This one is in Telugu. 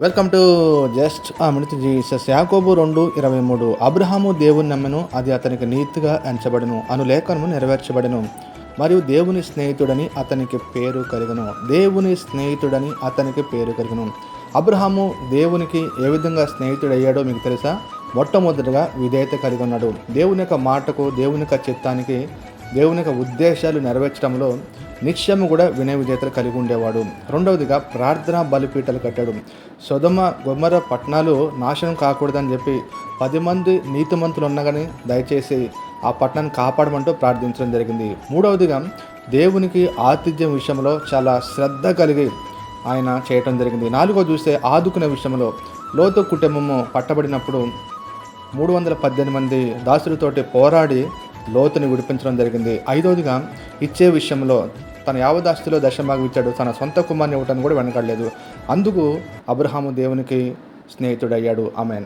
Welcome to just a minute Jesus యాకోబు రెండు ఇరవై మూడు. అబ్రహాము దేవుని నమ్మెను అది అతనికి నీతిగా ఎంచబడను అను లేఖనము నెరవేర్చబడను. మరియు దేవుని స్నేహితుడని అతనికి పేరు కలిగను. దేవుని స్నేహితుడని అతనికి పేరు కలిగను. అబ్రహాము దేవునికి ఏ విధంగా స్నేహితుడయ్యాడో మీకు తెలుసా? మొట్టమొదటిగా విధేయత కలిగి ఉన్నాడు. దేవుని యొక్క మాటకు దేవుని యొక్క చిత్తానికి దేవుని యొక్క ఉద్దేశాలు నెరవేర్చడంలో నిత్యము కూడా వినయ విజేతలు కలిగి ఉండేవాడు. రెండవదిగా ప్రార్థనా బలిపీఠాలు కట్టాడు. సొదమ గుమ్మర పట్టణాలు నాశనం కాకూడదని చెప్పి పది మంది నీతిమంతులు ఉన్నా కానీ దయచేసి ఆ పట్టణాన్ని కాపాడమంటూ ప్రార్థించడం జరిగింది. మూడవదిగా దేవునికి ఆతిథ్యం విషయంలో చాలా శ్రద్ధ కలిగి ఆయన చేయటం జరిగింది. నాలుగో చూస్తే ఆదుకునే విషయంలో లోతు కుటుంబము పట్టబడినప్పుడు మూడు వందల పద్దెనిమిది మంది దాసులతోటి పోరాడి లోతుని విడిపించడం జరిగింది. ఐదవదిగా ఇచ్చే విషయంలో తన యావదాస్తిలో దశమాగం ఇచ్చాడు తన సొంత కుమార్ని ఇవ్వటాన్ని కూడా వెనకడలేదు. అందుకు అబ్రహాము దేవునికి స్నేహితుడయ్యాడు. ఆమెన్.